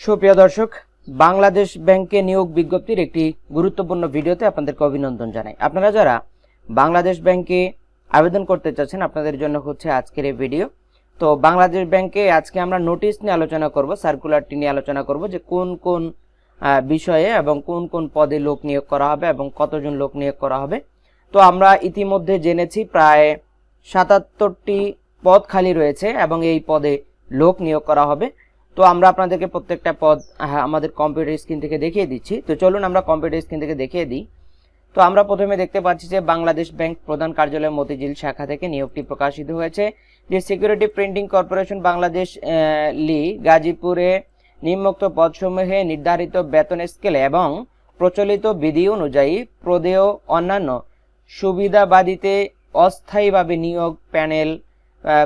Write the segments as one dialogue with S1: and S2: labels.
S1: সুপ্রিয় দর্শক, বাংলাদেশ ব্যাংকে নিয়োগ বিজ্ঞপ্তির একটি গুরুত্বপূর্ণ ভিডিওতে আপনাদেরকে অভিনন্দন জানাই। আপনারা যারা বাংলাদেশ ব্যাংকে আবেদন করতে চাচ্ছেন, আপনাদের জন্য হচ্ছে আজকের এই ভিডিও। তো বাংলাদেশ ব্যাংকে আজকে আমরা নোটিশ নিয়ে আলোচনা করব, সার্কুলারটি নিয়ে আলোচনা করব যে কোন কোন বিষয়ে এবং কোন কোন পদে লোক নিয়োগ করা হবে এবং কতজন লোক নিয়োগ করা হবে। তো আমরা ইতিমধ্যে জেনেছি প্রায় সাতাত্তরটি পদ খালি রয়েছে এবং এই পদে লোক নিয়োগ করা হবে। তো আমরা আপনাদেরকে প্রত্যেকটা পদ আহ, আমাদের কম্পিউটার স্ক্রিন থেকে দেখিয়ে দিচ্ছি। তো চলুন আমরা কম্পিউটার স্ক্রিন থেকে দেখিয়ে দিই। তো আমরা প্রথমে দেখতে পাচ্ছি যে বাংলাদেশ ব্যাংক প্রধান কার্যালয় মতিঝিল শাখা থেকে নিয়োগটি প্রকাশিত হয়েছে। যে সিকিউরিটি প্রিন্টিং কর্পোরেশন বাংলাদেশ লি গাজীপুরে নিম্নোক্ত পদসমূহে নির্ধারিত বেতন স্কেলে এবং প্রচলিত বিধি অনুযায়ী প্রদেয় অন্যান্য সুবিধাবাদীতে অস্থায়ীভাবে নিয়োগ প্যানেল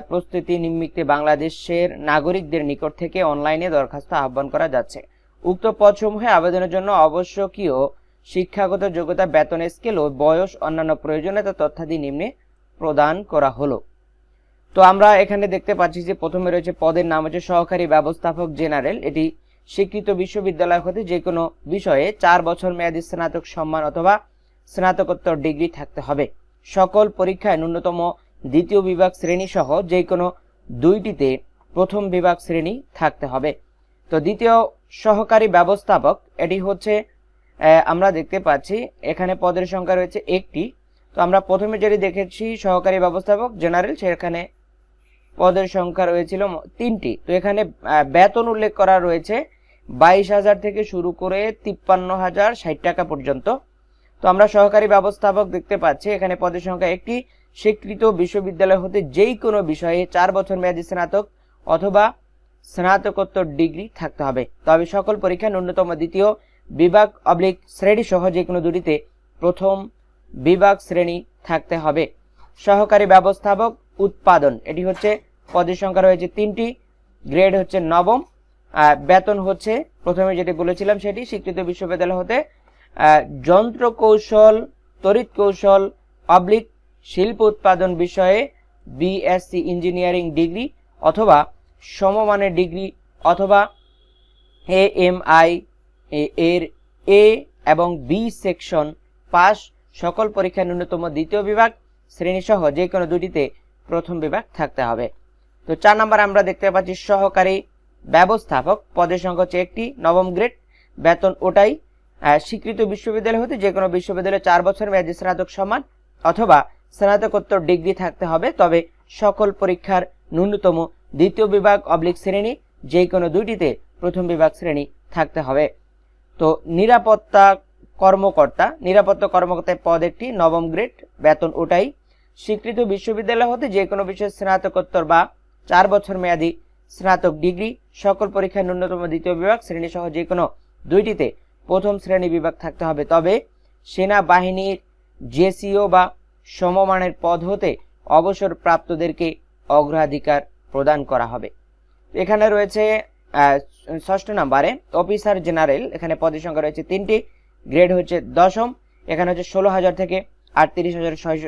S1: প্রস্তুতি নিমিত্তে বাংলাদেশের নাগরিকদের নিকট থেকে অনলাইনে দরখাস্ত আহ্বান করা যাচ্ছে। উক্ত পদসমূহে আবেদনের জন্য আবশ্যকীয় শিক্ষাগত যোগ্যতা, বেতন, স্কেল ও বয়স অন্যান্য প্রয়োজনীয়তা তথ্যাদি নিম্নে প্রদান করা হলো। তো আমরা এখানে দেখতে পাচ্ছি যে প্রথমে রয়েছে পদের নাম হচ্ছে সহকারী ব্যবস্থাপক জেনারেল। এটি স্বীকৃত বিশ্ববিদ্যালয় হতে যে কোনো বিষয়ে চার বছর মেয়াদী স্নাতক সম্মান অথবা স্নাতকোত্তর ডিগ্রি থাকতে হবে। সকল পরীক্ষায় ন্যূনতম দ্বিতীয় বিভাগ শ্রেণি সহ যে কোনো দুইটিতে প্রথম বিভাগ শ্রেণি থাকতে হবে। তো দ্বিতীয় সহকারী ব্যবস্থাপক, এটি হচ্ছে আমরা দেখতে পাচ্ছি, এখানে পদের সংখ্যা রয়েছে একটি। তো আমরা প্রথমে যেটি দেখেছি, সহকারী ব্যবস্থাপক, জেনারেল, সেখানে পদের সংখ্যা রয়েছিল তিনটি। তো এখানে বেতন উল্লেখ করা রয়েছে বাইশ হাজার থেকে শুরু করে তিপ্পান্ন হাজার ষাট টাকা পর্যন্ত। তো আমরা সহকারী ব্যবস্থাপক দেখতে পাচ্ছি, এখানে পদের সংখ্যা একটি। স্বীকৃত বিশ্ববিদ্যালয় হতে যেই কোনো বিষয়ে চার বছর মেয়াদী স্নাতক অথবা স্নাতকোত্তর ডিগ্রি থাকতে হবে। তবে সকল পরীক্ষা ন্যূনতম দ্বিতীয় বিভাগ অবলিক শ্রেণি সহ যে কোনো দুটিতে প্রথম বিভাগ শ্রেণি থাকতে হবে। সহকারী ব্যবস্থাপক উৎপাদন, এটি হচ্ছে পদের সংখ্যা রয়েছে তিনটি, গ্রেড হচ্ছে নবম বেতন হচ্ছে, প্রথমে যেটি বলেছিলাম সেটি স্বীকৃত বিশ্ববিদ্যালয় হতে যন্ত্র কৌশল তড়িৎ কৌশল অবলিক শিল্প উৎপাদন বিষয়ে বিএসসি ইঞ্জিনিয়ারিং ডিগ্রি অথবা সমমানের ডিগ্রি অথবা এ এম আই এর এ এবং বি সেকশন পাস সকল পরীক্ষা ন্যূনতম দ্বিতীয় বিভাগ, শ্রেণীসহ যে কোনো দুটিতে প্রথম বিভাগ থাকতে হবে। তো চার নাম্বার আমরা দেখতে পাচ্ছি সহকারী ব্যবস্থাপক পদের সংখ্যা হচ্ছে একটি, নবম গ্রেড, বেতন ওটাই স্বীকৃত বিশ্ববিদ্যালয় হতে যে কোনো বিশ্ববিদ্যালয়ে চার বছর মেয়াদী স্নাতক সমান অথবা স্নাতকোত্তর ডিগ্রি থাকতে হবে, তবে সকল পরীক্ষার ন্যূনতম দ্বিতীয় বিভাগ অবলিক শ্রেণি যে কোনো দুইটিতে প্রথম বিভাগ শ্রেণি থাকতে হবে। তো নিরাপত্তা কর্মকর্তা, নিরাপত্তা কর্মকর্তার পদ একটি, নবম গ্রেড, বেতন ওটাই। স্বীকৃত বিশ্ববিদ্যালয় হতে যে কোনো বিষয়ে স্নাতকোত্তর বা চার বছর মেয়াদী স্নাতক ডিগ্রি, সকল পরীক্ষার ন্যূনতম দ্বিতীয় বিভাগ শ্রেণি সহ যে কোনো দুইটিতে প্রথম শ্রেণি বিভাগ থাকতে হবে। তবে সেনাবাহিনীর জেসিও বা সমমানের পদ হতে অবসর প্রাপ্তদেরকে অগ্রাধিকার প্রদান করা হবে। এখানে রয়েছে ষষ্ঠ নাম্বারে অফিসার জেনারেল, এখানে পদের সংখ্যা রয়েছে তিনটি, গ্রেড হচ্ছে দশম, এখানে হচ্ছে ষোলো হাজার থেকে আটত্রিশ হাজার ছয়,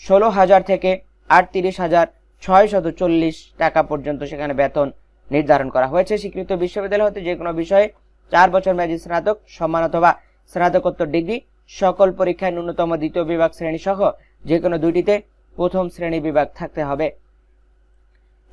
S1: ষোলো হাজার থেকে আটত্রিশ হাজার ছয়শত চল্লিশ টাকা পর্যন্ত সেখানে বেতন নির্ধারণ করা হয়েছে। স্বীকৃত বিশ্ববিদ্যালয় হতে যে কোনো বিষয়ে চার বছর মেয়াদী স্নাতক সম্মান অথবা স্নাতকোত্তর ডিগ্রি সকল পরীক্ষায় ন্যূনতম দ্বিতীয় বিভাগ শ্রেণি সহ যে কোনো দুইটিতে প্রথম শ্রেণি বিভাগ থাকতে হবে।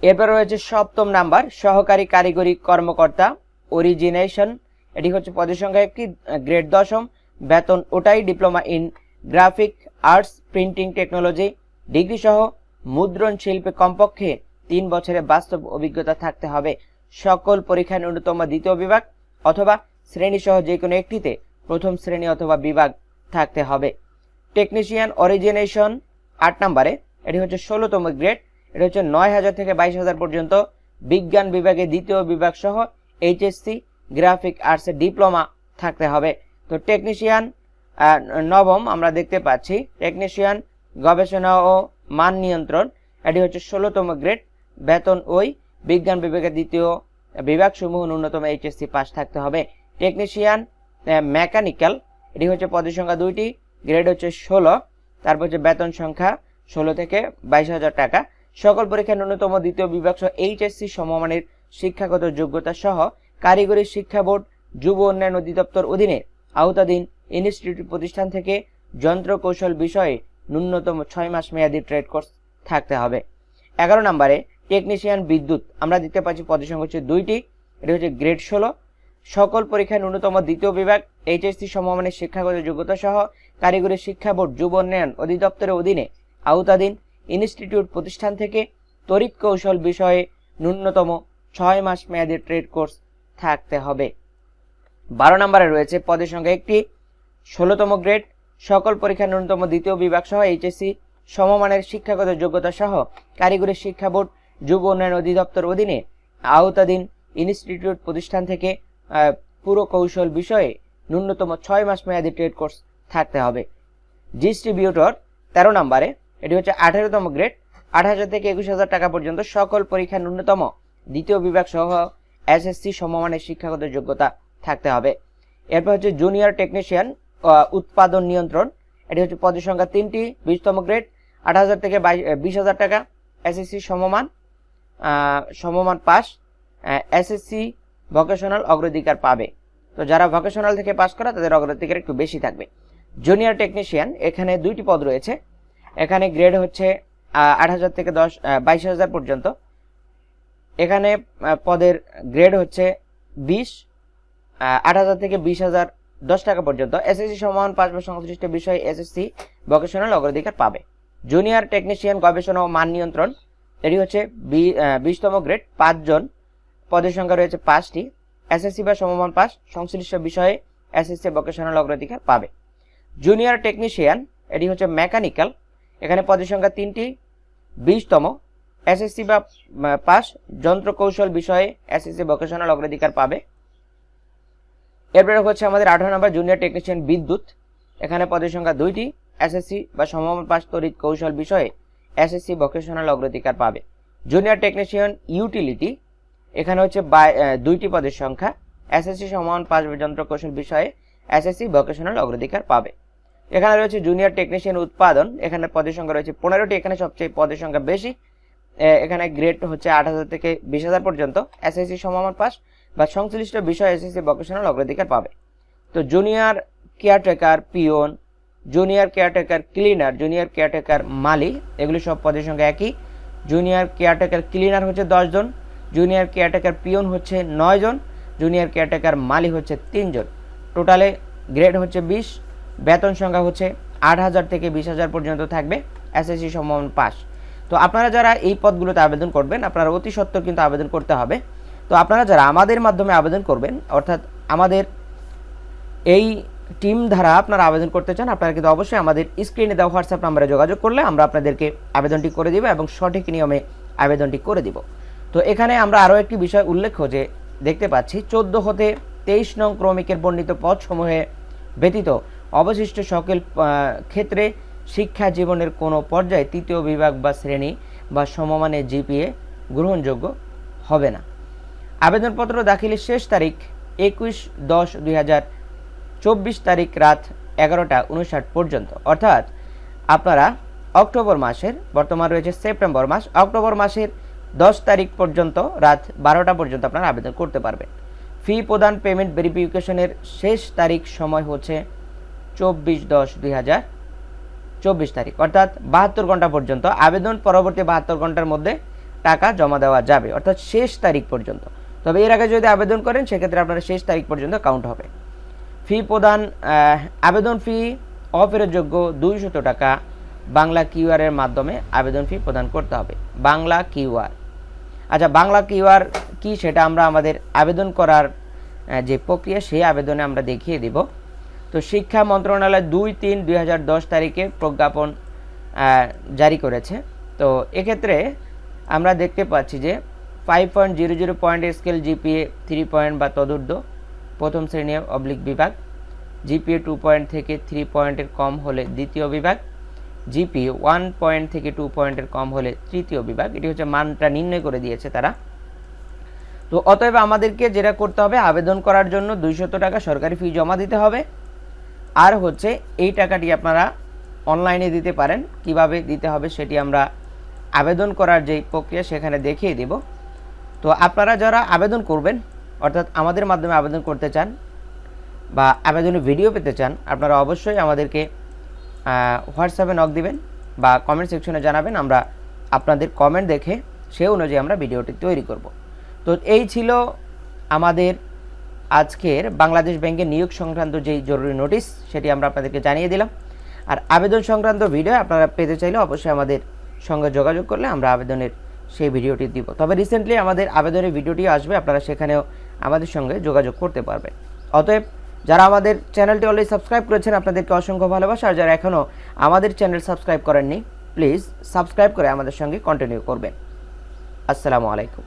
S1: এরপর রয়েছে সপ্তম নাম্বার, সহকারী কারিগরি কর্মকর্তা অরিজিনেশন এটি হচ্ছে পদের সংখ্যা একটি গ্রেড দশম, বেতন ওটাই diploma in graphic arts printing technology degree সহ মুদ্রণ শিল্পে কমপক্ষে তিন বছরের বাস্তব অভিজ্ঞতা থাকতে হবে। সকল পরীক্ষায় ন্যূনতম দ্বিতীয় বিভাগ অথবা শ্রেণি সহ যে কোনো একটিতে প্রথম শ্রেণি অথবা বিভাগ থাকতে হবে। টেকনিশিয়ান অরিজিনেশন আট নম্বরে, এটি হচ্ছে ষোলোতম গ্রেড এটা হচ্ছে নয় হাজার থেকে বাইশ হাজার পর্যন্ত। বিজ্ঞান বিভাগে দ্বিতীয় বিভাগ সহ এইচএসসি গ্রাফিক আর্টসের ডিপ্লোমা থাকতে হবে। তো টেকনিশিয়ান নবম আমরা দেখতে পাচ্ছি টেকনিশিয়ান গবেষণা ও মান নিয়ন্ত্রণ, এটি হচ্ছে ষোলোতম গ্রেড বেতন ওই, বিজ্ঞান বিভাগের দ্বিতীয় বিভাগ সমূহ ন্যূনতম এইচএসসি পাস থাকতে হবে। টেকনিশিয়ান মেকানিক্যাল এটি হচ্ছে পদের সংখ্যা দুইটি, গ্রেড হচ্ছে ষোলো, তারপর হচ্ছে বেতন সংখ্যা ষোলো থেকে বাইশ হাজার টাকা। সকল পরীক্ষার ন্যূনতম দ্বিতীয় বিভাগ সহ এইচএসসি সমমানের শিক্ষাগত যোগ্যতা সহ কারিগরি শিক্ষা বোর্ড, যুব উন্নয়ন অধিদপ্তর অধীনে আওতাধীন ইনস্টিটিউট প্রতিষ্ঠান থেকে যন্ত্র কৌশল বিষয়ে ন্যূনতম ছয় মাস মেয়াদী ট্রেড কোর্স থাকতে হবে। এগারো নম্বরে টেকনিশিয়ান বিদ্যুৎ, আমরা দিতে পাচ্ছি পদের সংখ্যা হচ্ছে দুইটি, এটি হচ্ছে গ্রেড ষোলো সকল পরীক্ষায় ন্যূনতম দ্বিতীয় বিভাগ, এইচএসসি সমমানের শিক্ষাগত যোগ্যতা সহ কারিগরি শিক্ষা বোর্ড, যুব উন্নয়ন অধিদপ্তরের অধীনে আওতাধীন ইনস্টিটিউট প্রতিষ্ঠান থেকে তড়িৎ কৌশল বিষয়ে ন্যূনতম ছয় মাস মেয়াদী ট্রেড কোর্স থাকতে হবে। বারো নম্বরে রয়েছে পদের সংখ্যা একটি, ষোলোতম গ্রেড, সকল পরীক্ষার ন্যূনতম দ্বিতীয় বিভাগ সহ এইচএসসি সমমানের শিক্ষাগত যোগ্যতা সহ কারিগরি শিক্ষা বোর্ড, যুব উন্নয়ন অধিদপ্তর অধীনে আওতাধীন ইনস্টিটিউট প্রতিষ্ঠান থেকে আহ, পুরো কৌশল বিষয়ে ন্যূনতম ছয় মাস মেয়াদী ট্রেড কোর্স থাকতে হবে। ডিস্ট্রিবিউটর তেরো নম্বরে এটি হচ্ছে আঠারোতম গ্রেড আট হাজার থেকে একুশ হাজার টাকা পর্যন্ত সকল পরীক্ষার ন্যূনতম দ্বিতীয় বিভাগ সহ এসএসসি সমমানের শিক্ষাগত যোগ্যতা থাকতে হবে। এরপর হচ্ছে জুনিয়র টেকনিশিয়ান উৎপাদন নিয়ন্ত্রণ এটি হচ্ছে পদের সংখ্যা তিনটি বিশতম গ্রেড আট হাজার থেকে বিশ হাজার টাকা এসএসসি সমমান আহ, সমমান পাস এস এসএসসি ভোকেশনাল অগ্রাধিকার পাবে। তো যারা ভোকেশনাল থেকে পাস করা, তাদের অগ্রাধিকার একটু বেশি থাকবে। জুনিয়র টেকনিশিয়ান এখানে দুইটি পদ রয়েছে। এখানে গ্রেড হচ্ছে আট হাজার থেকে দশ বাইশ হাজার পর্যন্ত। এখানে পদের গ্রেড হচ্ছে বিশ আট হাজার থেকে বিশ হাজার দশ টাকা পর্যন্ত। এসএসসি সমান পাঁচ বা সংশ্লিষ্ট বিষয়ে এসএসসি ভোকেশনাল অগ্রাধিকার পাবে। জুনিয়র টেকনিশিয়ান গবেষণা ও মান নিয়ন্ত্রণ, এটি হচ্ছে বিশতম গ্রেড পাঁচজন। পদের সংখ্যা রয়েছে পাঁচটি। এসএসসি বা সমমান পাস সংশ্লিষ্ট বিষয়ে এসএসসি ভোকেশনাল অগ্রাধিকার পাবে। জুনিয়র টেকনিশিয়ান এটি হচ্ছে মেকানিক্যাল এখানে পদের সংখ্যা তিনটি, বিশতম। এসএসসি বা পাস যন্ত্র কৌশল বিষয়ে এসএসসি ভোকেশনাল অগ্রাধিকার পাবে। এরপরে হচ্ছে আমাদের আঠারো নম্বর জুনিয়র টেকনিশিয়ান বিদ্যুৎ, এখানে পদের সংখ্যা দুইটি, এসএসসি বা সমমান পাস তড়িৎ কৌশল বিষয়ে এসএসসি ভোকেশনাল অগ্রাধিকার পাবে। জুনিয়র টেকনিশিয়ান ইউটিলিটি এখানে হচ্ছে দুইটি পদের সংখ্যা এসএসসি সমান পাস যন্ত্র কৌশল বিষয়ে এসএসসি ভোকেশনাল অগ্রাধিকার পাবে। এখানে রয়েছে জুনিয়র টেকনিশিয়ান উৎপাদন, এখানে পদের সংখ্যা রয়েছে পনেরোটি, এখানে সবচেয়ে পদের সংখ্যা বেশি। এখানে গ্রেড হচ্ছে আট হাজার থেকে বিশ হাজার পর্যন্ত এসএসসি সমমান পাস বা সংশ্লিষ্ট বিষয় এসএসসি ভোকেশনাল অগ্রাধিকার পাবে। তো junior caretaker peon junior caretaker cleaner junior caretaker মালি, এগুলি সব পদের সংখ্যা একই। জুনিয়র কেয়ারটেকার ক্লিনার হচ্ছে দশজন জুনিয়র কেয়ারটেকার পিওন হচ্ছে নয় জন জুনিয়র কেয়ারটেকার মালি হচ্ছে তিনজন টোটালে গ্রেড হচ্ছে বিশ, বেতন সংখ্যা হচ্ছে আট হাজার থেকে বিশ হাজার পর্যন্ত থাকবে এসএসসি সমমান পাস। তো আপনারা যারা এই পদগুলোতে আবেদন করবেন, আপনারা অতি সত্বর কিন্তু আবেদন করতে হবে। তো আপনারা যারা আমাদের মাধ্যমে আবেদন করবেন, অর্থাৎ আমাদের এই টিম দ্বারা আপনারা আবেদন করতে চান, আপনারা কিন্তু অবশ্যই আমাদের স্ক্রিনে দেওয়া হোয়াটসঅ্যাপ নাম্বারে যোগাযোগ করলে আমরা আপনাদেরকে আবেদনটি করে দিব এবং সঠিক নিয়মে আবেদনটি করে দিব। তো এখানে আমরা আরও একটি বিষয় উল্লেখ্য যে দেখতে পাচ্ছি, চোদ্দ হতে তেইশ নং ক্রমিকের বর্ণিত পদসমূহে ব্যতীত অবশিষ্ট সকল ক্ষেত্রে শিক্ষা জীবনের কোনো পর্যায়ে তৃতীয় বিভাগ বা শ্রেণি বা সমমানের জিপিএ গ্রহণযোগ্য হবে না। আবেদনপত্র দাখিলের শেষ তারিখ একুশ দশ দুই চব্বিশ তারিখ রাত এগারোটা উনষাট পর্যন্ত। অর্থাৎ আপনারা অক্টোবর মাসের, বর্তমান রয়েছে সেপ্টেম্বর মাস, অক্টোবর মাসের দশ তারিখ পর্যন্ত, রাত বারোটা পর্যন্ত আপনারা আবেদন করতে পারবেন। ফি প্রদান পেমেন্ট ভেরিফিকেশনের শেষ তারিখ সময় হচ্ছে চব্বিশ দশ দুই হাজার চব্বিশ তারিখ। অর্থাৎ বাহাত্তর ঘণ্টা পর্যন্ত। আবেদন পরবর্তী বাহাত্তর ঘণ্টার মধ্যে টাকা জমা দেওয়া যাবে, অর্থাৎ শেষ তারিখ পর্যন্ত। তবে এর আগে যদি আবেদন করেন, সেক্ষেত্রে আপনার শেষ তারিখ পর্যন্ত কাউন্ট হবে। ফি প্রদান আবেদন ফি অফেরতযোগ্য দুইশত টাকা বাংলা কিউআর এর মাধ্যমে আবেদন ফি প্রদান করতে হবে। বাংলা কিউআর আচ্ছা বাংলা কিউআর কি সেটা আমরা আমাদের আবেদন করার যে প্রক্রিয়া, সেই আবেদনে আমরা দেখিয়ে দিব। তো শিক্ষা মন্ত্রণালয় দুই তিন দুই তারিখে প্রজ্ঞাপন জারি করেছে। তো এক্ষেত্রে আমরা দেখতে পাচ্ছি যে five point zero zero point scale GPA three point বা তদূর্ধ্ব প্রথম শ্রেণি অবলিক বিভাগ জিপিএ টু পয়েন্ট থেকে থ্রি পয়েন্টের কম হলে দ্বিতীয় বিভাগ জিপি ওয়ান পয়েন্ট থেকে টু পয়েন্টের কম হলে তৃতীয় বিভাগ, এটি হচ্ছে মানটা নির্ণয় করে দিয়েছে তারা। তো অতএব আমাদেরকে যেটা করতে হবে, আবেদন করার জন্য দুইশত টাকা সরকারি ফি জমা দিতে হবে। আর হচ্ছে এই টাকাটি আপনারা অনলাইনে দিতে পারেন। কীভাবে দিতে হবে সেটি আমরা আবেদন করার যে প্রক্রিয়া সেখানে দেখিয়ে দেব। তো আপনারা যারা আবেদন করবেন, অর্থাৎ আমাদের মাধ্যমে আবেদন করতে চান বা আবেদনের ভিডিও পেতে চান, আপনারা অবশ্যই আমাদেরকে হোয়াটসঅ্যাপে নক দিবেন বা কমেন্ট সেকশনে জানাবেন, আমরা আপনাদের কমেন্ট দেখে সে অনুযায়ী আমরা ভিডিওটি তৈরি করব। তো এই ছিল আমাদের আজকের বাংলাদেশ ব্যাংকের নিয়োগ সংক্রান্ত যেই জরুরি নোটিশ সেটি আমরা আপনাদেরকে জানিয়ে দিলাম। আর আবেদন সংক্রান্ত ভিডিও আপনারা পেতে চাইলে অবশ্যই আমাদের সঙ্গে যোগাযোগ করলে আমরা আবেদনের সেই ভিডিওটি দিব। তবে রিসেন্টলি আমাদের আবেদনের ভিডিওটি আসবে, আপনারা সেখানেও আমাদের সঙ্গে যোগাযোগ করতে পারবেন। অতএব যারা আমাদের চ্যানেলটি অলরেডি সাবস্ক্রাইব করেছেন, আপনাদেরকে অসংখ্য ভালোবাসা। আর যারা এখনও আমাদের চ্যানেল সাবস্ক্রাইব করেননি, প্লিজ সাবস্ক্রাইব করে আমাদের সঙ্গে কন্টিনিউ করবেন। আসসালামু আলাইকুম।